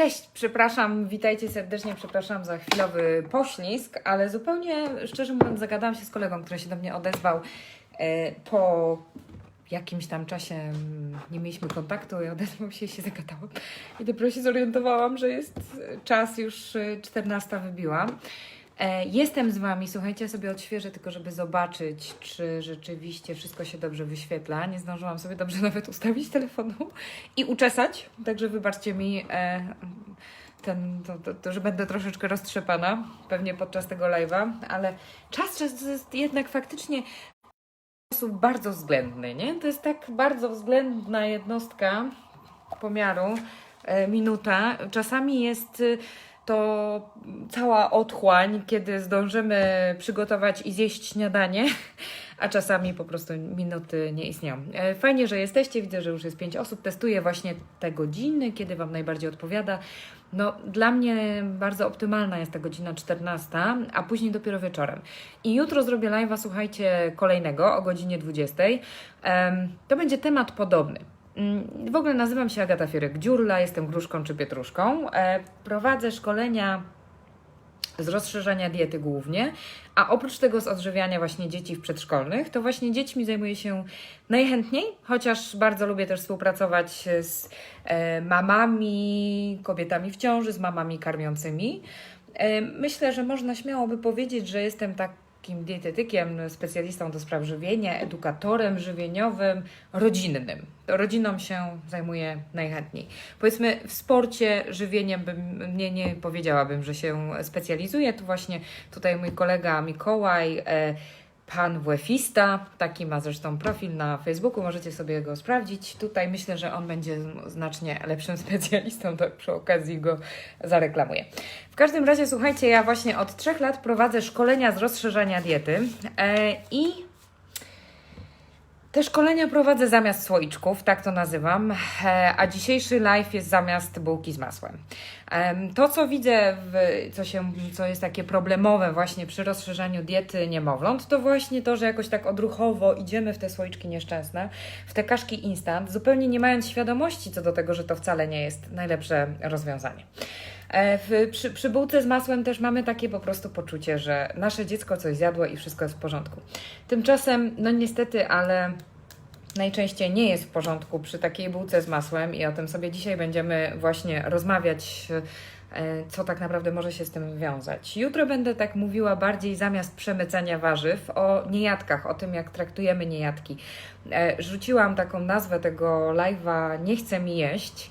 Cześć, przepraszam, witajcie serdecznie, przepraszam za chwilowy poślizg, ale zupełnie szczerze mówiąc zagadałam się z kolegą, który się do mnie odezwał e, po jakimś tam czasie mm, nie mieliśmy kontaktu i odezwał się i się zagadałam. I dopiero się zorientowałam, że jest e, czas, już e, 14 wybiła. E, Jestem z Wami, słuchajcie, ja sobie odświeżę tylko, żeby zobaczyć, czy rzeczywiście wszystko się dobrze wyświetla. Nie zdążyłam sobie dobrze nawet ustawić telefonu i uczesać, także wybaczcie mi e, ten, to, to, to, że będę troszeczkę roztrzepana, pewnie podczas tego live'a, ale czas to jest jednak faktycznie sposób bardzo względny, nie? To jest tak bardzo względna jednostka pomiaru, e, minuta. Czasami jest to cała otchłań, kiedy zdążymy przygotować i zjeść śniadanie, a czasami po prostu minuty nie istnieją. E, Fajnie, że jesteście. Widzę, że już jest pięć osób. Testuję właśnie te godziny, kiedy Wam najbardziej odpowiada. No, dla mnie bardzo optymalna jest ta godzina 14, a później dopiero wieczorem. I jutro zrobię live'a, słuchajcie, kolejnego o godzinie 20. Em, To będzie temat podobny. Mm, W ogóle nazywam się Agata Fierek-Dziurla, jestem gruszką czy pietruszką. E, Prowadzę szkolenia z rozszerzania diety głównie, a oprócz tego z odżywiania właśnie dzieci w przedszkolnych, to właśnie dziećmi zajmuję się najchętniej, chociaż bardzo lubię też współpracować z e, mamami, kobietami w ciąży, z mamami karmiącymi. E, myślę, że można śmiało by powiedzieć, że jestem takim dietetykiem, specjalistą do spraw żywienia, edukatorem żywieniowym, rodzinnym. Rodziną się zajmuję najchętniej. Powiedzmy, w sporcie żywieniem bym nie, nie powiedziałabym, że się specjalizuję. Tu właśnie tutaj mój kolega Mikołaj, e, pan WEFista, taki ma zresztą profil na Facebooku, możecie sobie go sprawdzić. Tutaj myślę, że on będzie znacznie lepszym specjalistą, to przy okazji go zareklamuję. W każdym razie, słuchajcie, ja właśnie od trzech lat prowadzę szkolenia z rozszerzania diety e, i te szkolenia prowadzę zamiast słoiczków, tak to nazywam, e, a dzisiejszy live jest zamiast bułki z masłem. Em, To, co widzę, w, co, się, co jest takie problemowe właśnie przy rozszerzaniu diety niemowląt, to właśnie to, że jakoś tak odruchowo idziemy w te słoiczki nieszczęsne, w te kaszki instant, zupełnie nie mając świadomości co do tego, że to wcale nie jest najlepsze rozwiązanie. E, W, przy, przy bułce z masłem też mamy takie po prostu poczucie, że nasze dziecko coś zjadło i wszystko jest w porządku. Tymczasem, no niestety, ale najczęściej nie jest w porządku przy takiej bułce z masłem i o tym sobie dzisiaj będziemy właśnie rozmawiać, e, co tak naprawdę może się z tym wiązać. Jutro będę tak mówiła bardziej zamiast przemycania warzyw o niejadkach, o tym jak traktujemy niejadki. E, Rzuciłam taką nazwę tego live'a Nie chce mi jeść.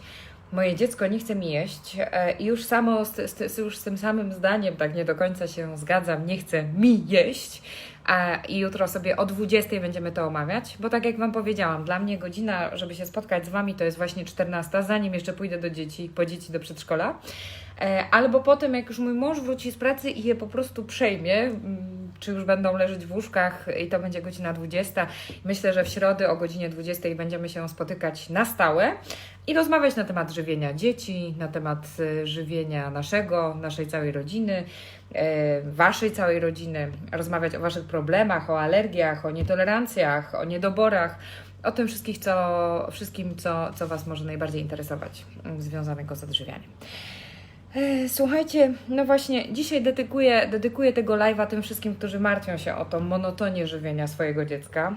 Moje dziecko nie chce mi jeść e, i już samo z, z, już z tym samym zdaniem tak nie do końca się zgadzam, nie chce mi jeść. I jutro sobie o 20 będziemy to omawiać, bo tak jak Wam powiedziałam, dla mnie godzina, żeby się spotkać z Wami, to jest właśnie 14, zanim jeszcze pójdę do dzieci, po dzieci do przedszkola. E, Albo potem, jak już mój mąż wróci z pracy i je po prostu przejmie, mm, czy już będą leżeć w łóżkach i to będzie godzina 20. Myślę, że w środę o godzinie 20 będziemy się spotykać na stałe i rozmawiać na temat żywienia dzieci, na temat e, żywienia naszego, naszej całej rodziny, e, waszej całej rodziny, rozmawiać o waszych problemach, o alergiach, o nietolerancjach, o niedoborach, o tym wszystkich, co, wszystkim, co, co Was może najbardziej interesować mm, związanego z odżywianiem. E, Słuchajcie, no właśnie, dzisiaj dedykuję, dedykuję tego live'a tym wszystkim, którzy martwią się o tą monotonię żywienia swojego dziecka.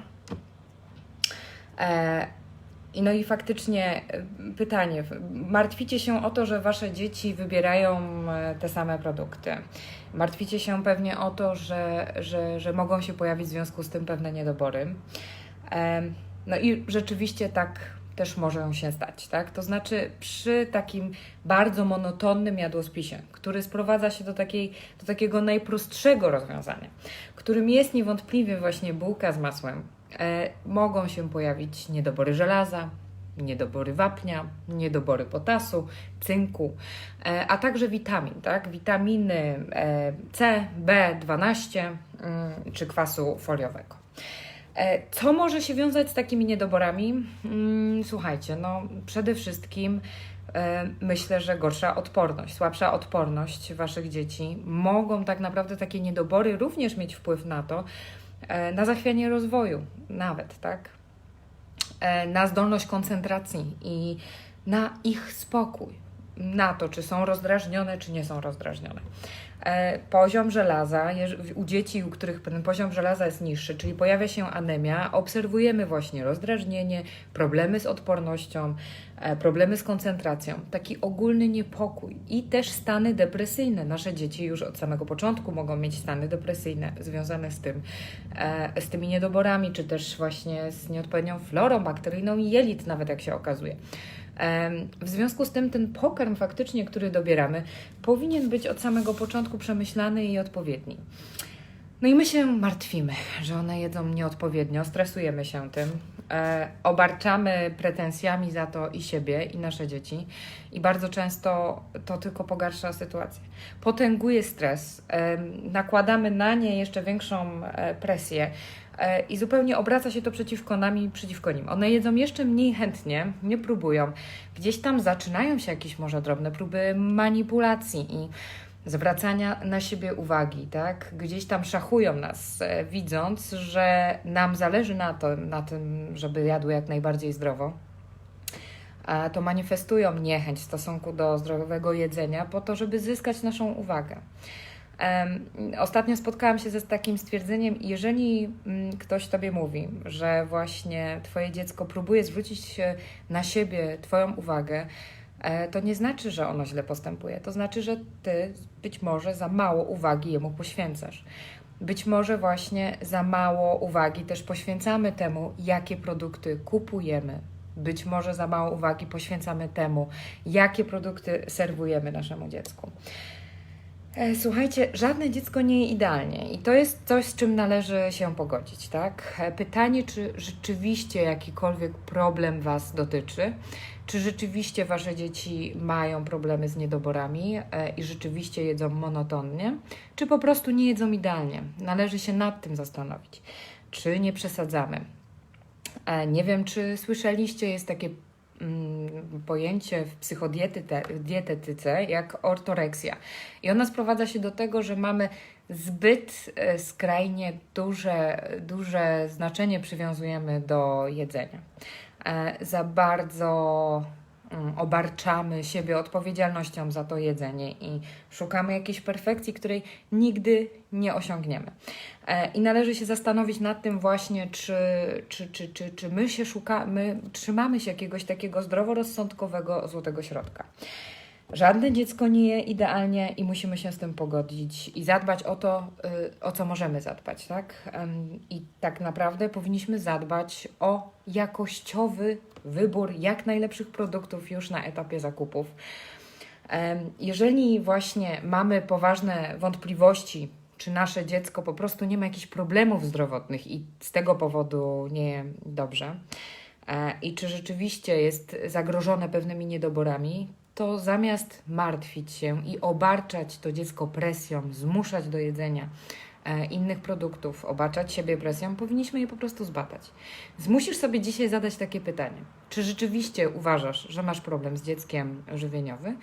E, no i faktycznie e, pytanie, martwicie się o to, że wasze dzieci wybierają e, te same produkty. Martwicie się pewnie o to, że, że, że mogą się pojawić w związku z tym pewne niedobory. Em, No i rzeczywiście tak też może się stać, tak? To znaczy przy takim bardzo monotonnym jadłospisie, który sprowadza się do, takiej, do takiego najprostszego rozwiązania, którym jest niewątpliwie właśnie bułka z masłem, e, mogą się pojawić niedobory żelaza, niedobory wapnia, niedobory potasu, cynku, e, a także witamin, tak? Witaminy e, C, B12 mm, czy kwasu foliowego. E, Co może się wiązać z takimi niedoborami? Mm, Słuchajcie, no przede wszystkim e, myślę, że gorsza odporność, słabsza odporność Waszych dzieci. Mogą tak naprawdę takie niedobory również mieć wpływ na to, e, na zachwianie rozwoju, nawet, tak? Na zdolność koncentracji i na ich spokój. na to, czy są rozdrażnione, czy nie są rozdrażnione. E, Poziom żelaza u dzieci, u których ten poziom żelaza jest niższy, czyli pojawia się anemia, obserwujemy właśnie rozdrażnienie, problemy z odpornością, e, problemy z koncentracją, taki ogólny niepokój i też stany depresyjne. Nasze dzieci już od samego początku mogą mieć stany depresyjne związane z tym, e, z tymi niedoborami, czy też właśnie z nieodpowiednią florą bakteryjną i jelit, nawet jak się okazuje. W związku z tym ten pokarm faktycznie, który dobieramy, powinien być od samego początku przemyślany i odpowiedni. No i my się martwimy, że one jedzą nieodpowiednio, stresujemy się tym, e, obarczamy pretensjami za to i siebie, i nasze dzieci, i bardzo często to tylko pogarsza sytuację. Potęguje stres, em, nakładamy na nie jeszcze większą e, presję. E, I zupełnie obraca się to przeciwko nam i przeciwko nim. One jedzą jeszcze mniej chętnie, nie próbują. Gdzieś tam zaczynają się jakieś może drobne próby manipulacji i zwracania na siebie uwagi, tak? Gdzieś tam szachują nas, e, widząc, że nam zależy na, to, na tym, żeby jadły jak najbardziej zdrowo. To manifestują niechęć w stosunku do zdrowego jedzenia po to, żeby zyskać naszą uwagę. Ostatnio spotkałam się ze takim stwierdzeniem, jeżeli mm, ktoś tobie mówi, że właśnie twoje dziecko próbuje zwrócić na siebie twoją uwagę, e, to nie znaczy, że ono źle postępuje. To znaczy, że ty być może za mało uwagi jemu poświęcasz. Być może właśnie za mało uwagi też poświęcamy temu, jakie produkty kupujemy. Być może za mało uwagi poświęcamy temu, jakie produkty serwujemy naszemu dziecku. E, Słuchajcie, żadne dziecko nie idealnie i to jest coś, z czym należy się pogodzić, tak? E, Pytanie, czy rzeczywiście jakikolwiek problem Was dotyczy, czy rzeczywiście Wasze dzieci mają problemy z niedoborami e, i rzeczywiście jedzą monotonnie, czy po prostu nie jedzą idealnie. Należy się nad tym zastanowić, czy nie przesadzamy. Nie wiem, czy słyszeliście, jest takie pojęcie w psychodietetyce jak ortoreksja. I ona sprowadza się do tego, że mamy zbyt e, skrajnie duże, duże znaczenie przywiązujemy do jedzenia. E, Za bardzo mm, obarczamy siebie odpowiedzialnością za to jedzenie i szukamy jakiejś perfekcji, której nigdy nie osiągniemy. E, I należy się zastanowić nad tym właśnie, czy, czy, czy, czy, czy my się szukamy, trzymamy się jakiegoś takiego zdroworozsądkowego złotego środka. Żadne dziecko nie je idealnie i musimy się z tym pogodzić i zadbać o to, y, o co możemy zadbać, tak? I tak naprawdę powinniśmy zadbać o jakościowy wybór jak najlepszych produktów już na etapie zakupów. Jeżeli właśnie mamy poważne wątpliwości, czy nasze dziecko po prostu nie ma jakichś problemów zdrowotnych i z tego powodu nie dobrze, e, i czy rzeczywiście jest zagrożone pewnymi niedoborami, to zamiast martwić się i obarczać to dziecko presją, zmuszać do jedzenia e, innych produktów, obarczać siebie presją, powinniśmy je po prostu zbadać. Zmusisz sobie dzisiaj zadać takie pytanie: czy rzeczywiście uważasz, że masz problem z dzieckiem żywieniowy,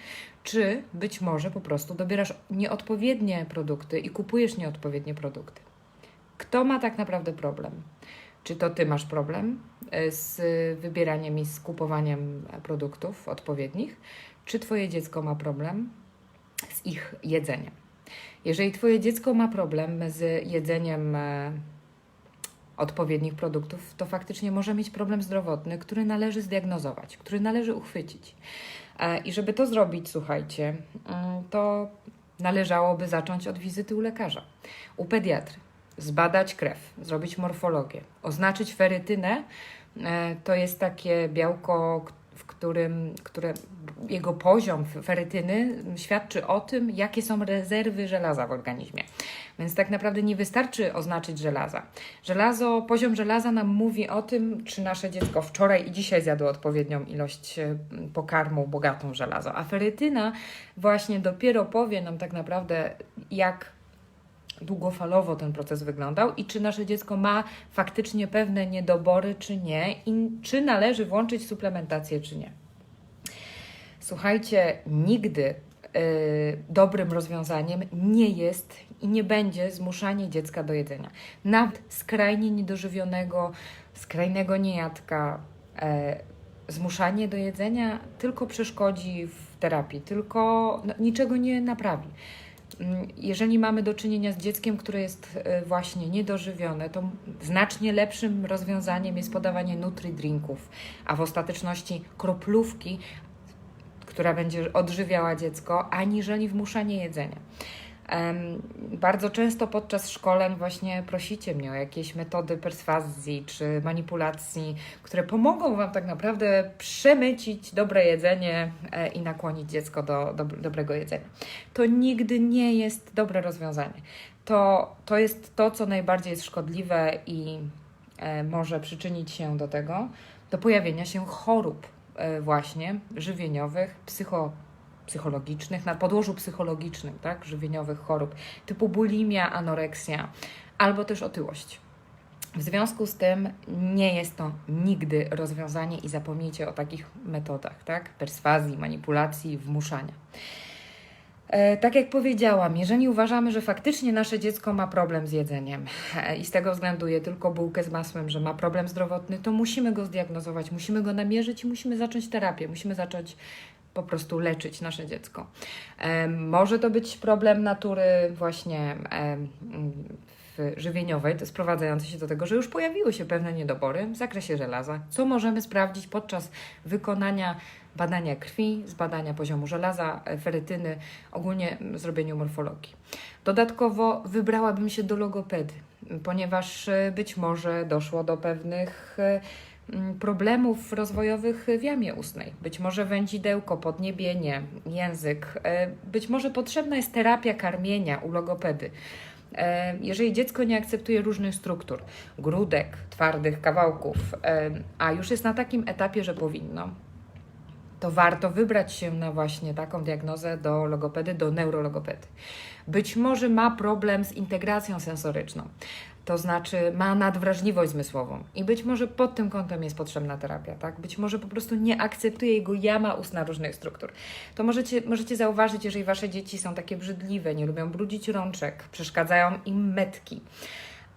czy być może po prostu dobierasz nieodpowiednie produkty i kupujesz nieodpowiednie produkty? Kto ma tak naprawdę problem? Czy to ty masz problem e, z wybieraniem i z kupowaniem produktów odpowiednich, czy twoje dziecko ma problem z ich jedzeniem? Jeżeli twoje dziecko ma problem z jedzeniem e, odpowiednich produktów, to faktycznie może mieć problem zdrowotny, który należy zdiagnozować, który należy uchwycić. E, I żeby to zrobić, słuchajcie, to należałoby zacząć od wizyty u lekarza, u pediatry, zbadać krew, zrobić morfologię, oznaczyć ferytynę. E, To jest takie białko, k- w którym, które jego poziom ferytyny świadczy o tym, jakie są rezerwy żelaza w organizmie. Więc tak naprawdę nie wystarczy oznaczyć żelaza. Żelazo, poziom żelaza nam mówi o tym, czy nasze dziecko wczoraj i dzisiaj zjadło odpowiednią ilość e, pokarmu bogatą żelazo. A ferytyna właśnie dopiero powie nam tak naprawdę, jak długofalowo ten proces wyglądał i czy nasze dziecko ma faktycznie pewne niedobory, czy nie, i czy należy włączyć suplementację, czy nie. Słuchajcie, nigdy y, dobrym rozwiązaniem nie jest i nie będzie zmuszanie dziecka do jedzenia. Nawet skrajnie niedożywionego, skrajnego niejadka, e, zmuszanie do jedzenia tylko przeszkodzi w terapii, tylko no, niczego nie naprawi. Mm, Jeżeli mamy do czynienia z dzieckiem, które jest e, właśnie niedożywione, to znacznie lepszym rozwiązaniem jest podawanie nutri-drinków, a w ostateczności kroplówki, która będzie odżywiała dziecko, aniżeli wmuszanie jedzenia. Bardzo często podczas szkoleń właśnie prosicie mnie o jakieś metody perswazji czy manipulacji, które pomogą Wam tak naprawdę przemycić dobre jedzenie e, i nakłonić dziecko do, do dobrego jedzenia. To nigdy nie jest dobre rozwiązanie. To, to jest to, co najbardziej jest szkodliwe i e, może przyczynić się do tego, do pojawienia się chorób e, właśnie żywieniowych, psycho, psychologicznych, na podłożu psychologicznym, tak, żywieniowych chorób typu bulimia, anoreksja albo też otyłość. W związku z tym nie jest to nigdy rozwiązanie i zapomnijcie o takich metodach, tak? Perswazji, manipulacji, wmuszania. E, Tak jak powiedziałam, jeżeli uważamy, że faktycznie nasze dziecko ma problem z jedzeniem e, i z tego względu je tylko bułkę z masłem, że ma problem zdrowotny, to musimy go zdiagnozować, musimy go namierzyć i musimy zacząć terapię, musimy zacząć po prostu leczyć nasze dziecko. Może to być problem natury właśnie żywieniowej, to sprowadzający się do tego, że już pojawiły się pewne niedobory w zakresie żelaza, co możemy sprawdzić podczas wykonania badania krwi, zbadania poziomu żelaza, ferytyny, ogólnie zrobieniu morfologii. Dodatkowo wybrałabym się do logopedy, ponieważ e, być może doszło do pewnych e, problemów rozwojowych w jamie ustnej. Być może wędzidełko, podniebienie, język. e, Być może potrzebna jest terapia karmienia u logopedy. E, Jeżeli dziecko nie akceptuje różnych struktur, grudek, twardych kawałków, e, a już jest na takim etapie, że powinno, to warto wybrać się na właśnie taką diagnozę do logopedy, do neurologopedy. Być może ma problem z integracją sensoryczną, to znaczy ma nadwrażliwość zmysłową i być może pod tym kątem jest potrzebna terapia, tak? Być może po prostu nie akceptuje jego jama ustna różnych struktur. To możecie, możecie zauważyć, jeżeli wasze dzieci są takie brzydliwe, nie lubią brudzić rączek, przeszkadzają im metki.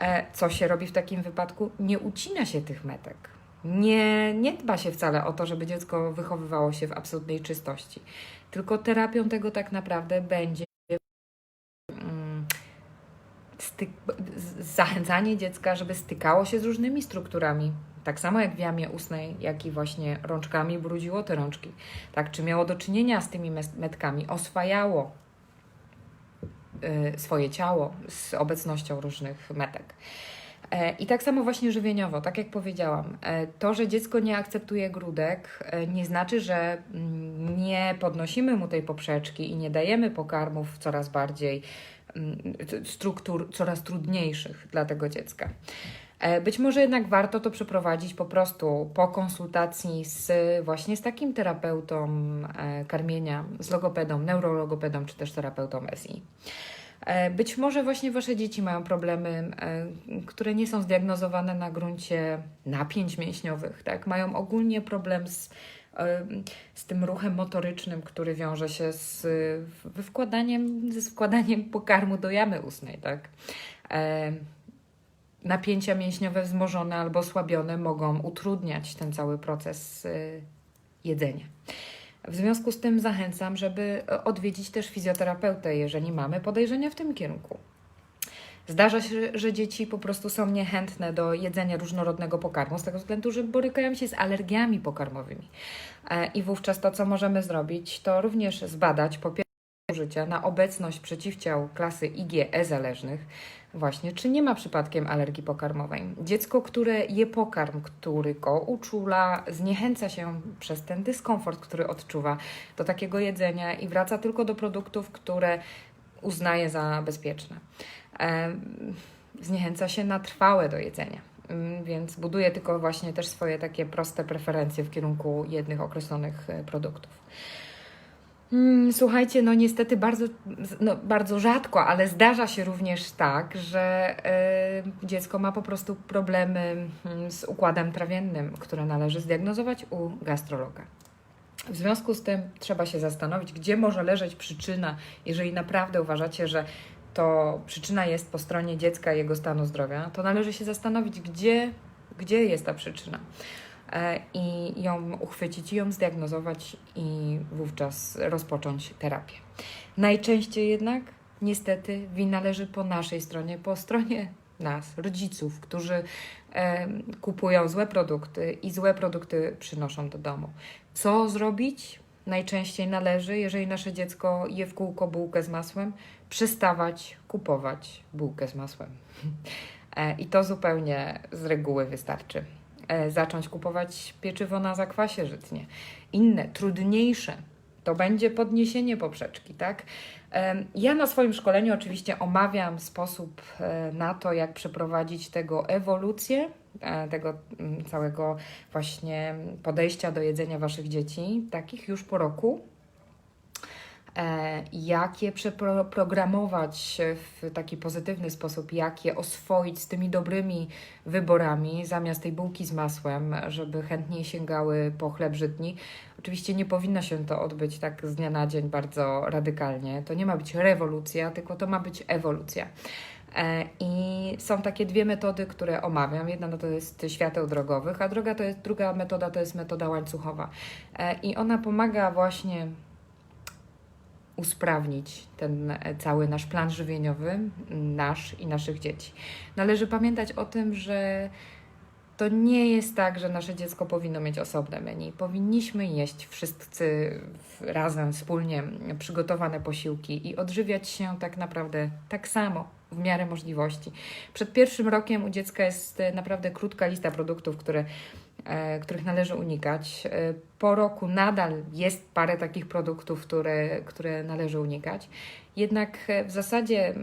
E, Co się robi w takim wypadku? Nie ucina się tych metek. Nie, nie dba się wcale o to, żeby dziecko wychowywało się w absolutnej czystości. Tylko terapią tego tak naprawdę będzie mm, styk, zachęcanie dziecka, żeby stykało się z różnymi strukturami. Tak samo jak w jamie ustnej, jak i właśnie rączkami brudziło te rączki. Tak, czy miało do czynienia z tymi metkami, oswajało y, swoje ciało z obecnością różnych metek. E, I tak samo właśnie żywieniowo, tak jak powiedziałam, e, to, że dziecko nie akceptuje grudek, e, nie znaczy, że mm, nie podnosimy mu tej poprzeczki i nie dajemy pokarmów coraz bardziej struktur, coraz trudniejszych dla tego dziecka. E, Być może jednak warto to przeprowadzić po prostu po konsultacji z właśnie z takim terapeutą e, karmienia, z logopedą, neurologopedą czy też terapeutą SI. E, Być może właśnie Wasze dzieci mają problemy, które nie są zdiagnozowane na gruncie napięć mięśniowych, tak? Mają ogólnie problem z, z tym ruchem motorycznym, który wiąże się z wkładaniem, ze wkładaniem pokarmu do jamy ustnej, tak? Napięcia mięśniowe wzmożone albo osłabione mogą utrudniać ten cały proces y, jedzenia. W związku z tym zachęcam, żeby e, odwiedzić też fizjoterapeutę, jeżeli mamy podejrzenia w tym kierunku. Zdarza się, że dzieci po prostu są niechętne do jedzenia różnorodnego pokarmu, z tego względu, że borykają się z alergiami pokarmowymi. E, I wówczas to, co możemy zrobić, to również zbadać po pierwsze życia na obecność przeciwciał klasy IgE zależnych, właśnie, czy nie ma przypadkiem alergii pokarmowej. Dziecko, które je pokarm, który go uczula, zniechęca się przez ten dyskomfort, który odczuwa do takiego jedzenia i wraca tylko do produktów, które uznaje za bezpieczne. Zniechęca się na trwałe do jedzenia. Więc buduje tylko właśnie też swoje takie proste preferencje w kierunku jednych określonych e, produktów. Mm, Słuchajcie, no niestety bardzo, no bardzo rzadko, ale zdarza się również tak, że e, dziecko ma po prostu problemy mm, z układem trawiennym, które należy zdiagnozować u gastrologa. W związku z tym trzeba się zastanowić, gdzie może leżeć przyczyna, jeżeli naprawdę uważacie, że to przyczyna jest po stronie dziecka i jego stanu zdrowia, to należy się zastanowić, gdzie, gdzie jest ta przyczyna. e, i ją uchwycić, i ją zdiagnozować i wówczas rozpocząć terapię. Najczęściej jednak, niestety, wina leży po naszej stronie, po stronie nas, rodziców, którzy e, kupują złe produkty i złe produkty przynoszą do domu. Co zrobić? Najczęściej należy, jeżeli nasze dziecko je w kółko bułkę z masłem, przestawać kupować bułkę z masłem. E, I to zupełnie z reguły wystarczy. E, Zacząć kupować pieczywo na zakwasie żytnie. Inne, trudniejsze, to będzie podniesienie poprzeczki, tak? Em, Ja na swoim szkoleniu oczywiście omawiam sposób e, na to, jak przeprowadzić tego ewolucję, e, tego mm, całego właśnie podejścia do jedzenia Waszych dzieci, takich już po roku. E, Jak je przeprogramować w taki pozytywny sposób, jak je oswoić z tymi dobrymi wyborami zamiast tej bułki z masłem, żeby chętniej sięgały po chleb żytni. Oczywiście nie powinno się to odbyć tak z dnia na dzień bardzo radykalnie. To nie ma być rewolucja, tylko to ma być ewolucja. E, I są takie dwie metody, które omawiam. Jedna to jest świateł drogowych, a druga, to jest, druga metoda to jest metoda łańcuchowa. E, I ona pomaga właśnie usprawnić ten e, cały nasz plan żywieniowy, nasz i naszych dzieci. Należy pamiętać o tym, że to nie jest tak, że nasze dziecko powinno mieć osobne menu. Powinniśmy jeść wszyscy razem, wspólnie przygotowane posiłki i odżywiać się tak naprawdę tak samo, w miarę możliwości. Przed pierwszym rokiem u dziecka jest e, naprawdę krótka lista produktów, które, których należy unikać. E, Po roku nadal jest parę takich produktów, które, które należy unikać. Jednak e, w zasadzie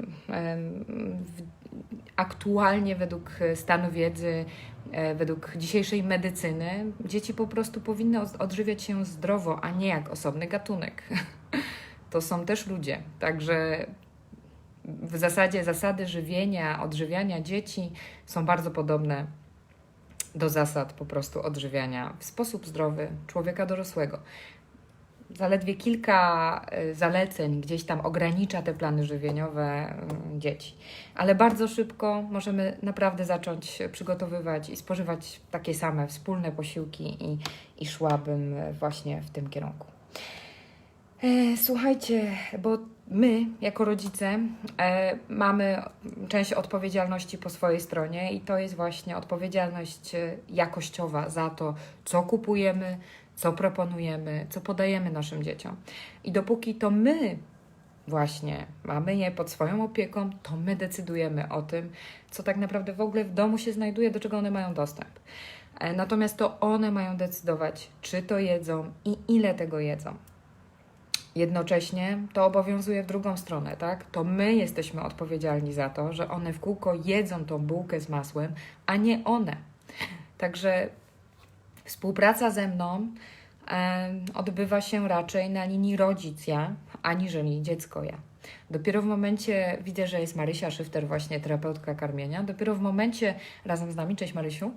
aktualnie według stanu wiedzy, e, według dzisiejszej medycyny, dzieci po prostu powinny od- odżywiać się zdrowo, a nie jak osobny gatunek. To są też ludzie. Także w zasadzie zasady żywienia, odżywiania dzieci są bardzo podobne do zasad po prostu odżywiania w sposób zdrowy człowieka dorosłego. Zaledwie kilka y, zaleceń gdzieś tam ogranicza te plany żywieniowe y, dzieci, ale bardzo szybko możemy naprawdę zacząć przygotowywać i spożywać takie same wspólne posiłki i, i szłabym właśnie w tym kierunku. E, Słuchajcie, bo my jako rodzice e, mamy część odpowiedzialności po swojej stronie i to jest właśnie odpowiedzialność e, jakościowa za to, co kupujemy, co proponujemy, co podajemy naszym dzieciom. I dopóki to my właśnie mamy je pod swoją opieką, to my decydujemy o tym, co tak naprawdę w ogóle w domu się znajduje, do czego one mają dostęp. E, Natomiast to one mają decydować, czy to jedzą i ile tego jedzą. Jednocześnie to obowiązuje w drugą stronę, tak? To my jesteśmy odpowiedzialni za to, że one w kółko jedzą tą bułkę z masłem, a nie one. Także współpraca ze mną em, odbywa się raczej na linii rodzic-ja, aniżeli dziecko-ja. Dopiero w momencie, widzę, że jest Marysia Szyfter, właśnie terapeutka karmienia, dopiero w momencie, razem z nami, cześć Marysiu,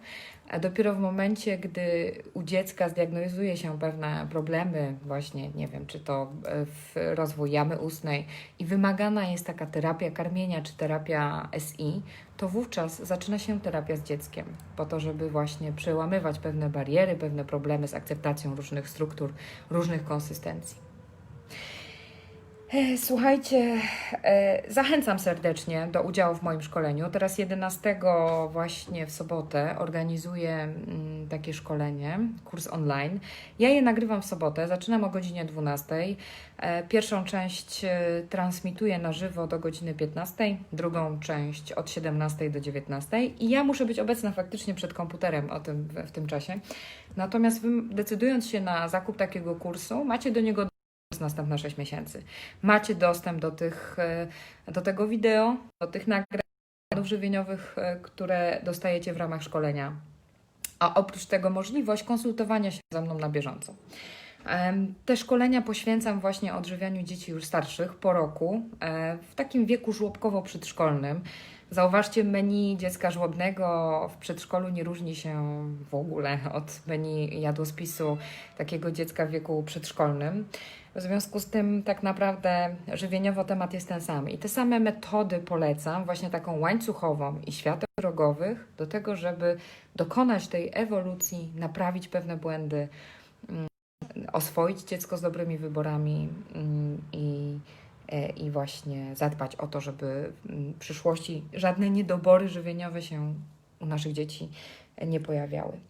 a dopiero w momencie, gdy u dziecka zdiagnozuje się pewne problemy, właśnie, nie wiem, czy to e, w rozwój jamy ustnej i wymagana jest taka terapia karmienia czy terapia SI, to wówczas zaczyna się terapia z dzieckiem, po to, żeby właśnie przełamywać pewne bariery, pewne problemy z akceptacją różnych struktur, różnych konsystencji. E, Słuchajcie, e, zachęcam serdecznie do udziału w moim szkoleniu. Teraz 11 właśnie w sobotę organizuję mm, takie szkolenie, kurs online. Ja je nagrywam w sobotę, zaczynam o godzinie 12. E, Pierwszą część transmituję na żywo do godziny 15, drugą część od 17 do 19 i ja muszę być obecna faktycznie przed komputerem o tym, w tym czasie. Natomiast wy, decydując się na zakup takiego kursu, macie do niego przez następne 6 miesięcy. Macie dostęp do, tych, e, do tego wideo, do tych nagrań żywieniowych, e, które dostajecie w ramach szkolenia. A oprócz tego możliwość konsultowania się ze mną na bieżąco. Te szkolenia poświęcam właśnie odżywianiu dzieci już starszych po roku, e, w takim wieku żłobkowo-przedszkolnym. Zauważcie, menu dziecka żłobnego w przedszkolu nie różni się w ogóle od menu jadłospisu takiego dziecka w wieku przedszkolnym. W związku z tym, tak naprawdę, żywieniowo temat jest ten sam. I te same metody polecam, właśnie taką łańcuchową i świateł drogowych, do tego, żeby dokonać tej ewolucji, naprawić pewne błędy, mm, oswoić dziecko z dobrymi wyborami mm, i, i właśnie zadbać o to, żeby w przyszłości żadne niedobory żywieniowe się u naszych dzieci nie pojawiały.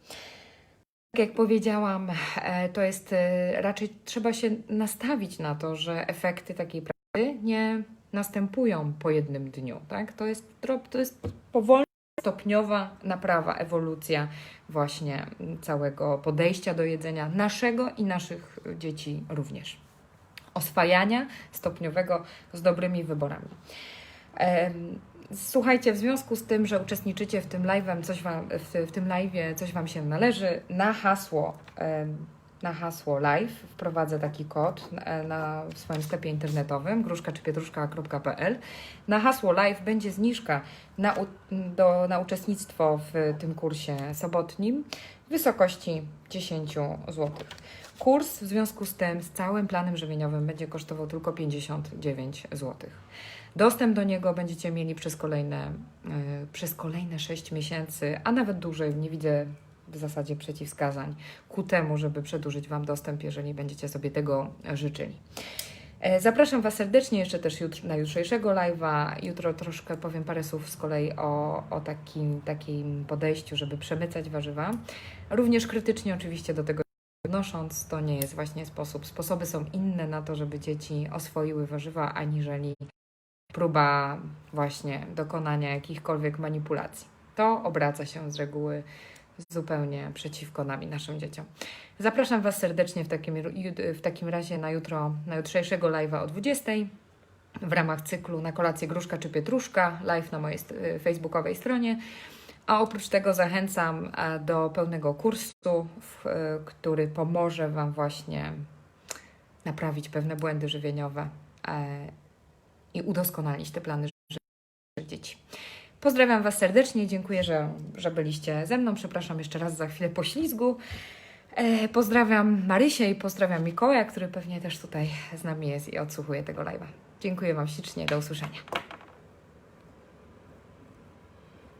Tak jak powiedziałam, e, to jest e, raczej trzeba się nastawić na to, że efekty takiej pracy nie następują po jednym dniu. Tak? To, jest, to jest powolna, stopniowa naprawa, ewolucja właśnie całego podejścia do jedzenia naszego i naszych dzieci również. Oswajania stopniowego z dobrymi wyborami. Słuchajcie, w związku z tym, że uczestniczycie w tym live'em, coś wam, w, w tym live'ie coś Wam się należy, na hasło, na hasło live wprowadzę taki kod na, na swoim sklepie internetowym gruszkaczypietruszka.pl. Na hasło live będzie zniżka na, do, na uczestnictwo w tym kursie sobotnim w wysokości 10 zł. Kurs w związku z tym z całym planem żywieniowym będzie kosztował tylko 59 zł. Dostęp do niego będziecie mieli przez kolejne, y, przez kolejne 6 miesięcy, a nawet dłużej. Nie widzę w zasadzie przeciwwskazań ku temu, żeby przedłużyć Wam dostęp, jeżeli będziecie sobie tego życzyli. E, Zapraszam Was serdecznie jeszcze też na jutrzejszego live'a. Jutro troszkę powiem parę słów z kolei o, o takim, takim podejściu, żeby przemycać warzywa. Również krytycznie oczywiście do tego odnosząc, to nie jest właśnie sposób. Sposoby są inne na to, żeby dzieci oswoiły warzywa, aniżeli próba właśnie dokonania jakichkolwiek manipulacji. To obraca się z reguły zupełnie przeciwko nami, naszym dzieciom. Zapraszam Was serdecznie w takim, w takim razie na jutro, na jutrzejszego live'a o 20 w ramach cyklu na kolację gruszka czy pietruszka, live na mojej st- facebookowej stronie. A oprócz tego zachęcam e, do pełnego kursu, e, który pomoże Wam właśnie naprawić pewne błędy żywieniowe e, i udoskonalić te plany żywieniowe dzieci. Pozdrawiam Was serdecznie, dziękuję, że, że byliście ze mną. Przepraszam jeszcze raz za chwilę poślizgu. Pozdrawiam Marysię i pozdrawiam Mikołaja, który pewnie też tutaj z nami jest i odsłuchuje tego live'a. Dziękuję Wam ślicznie, do usłyszenia.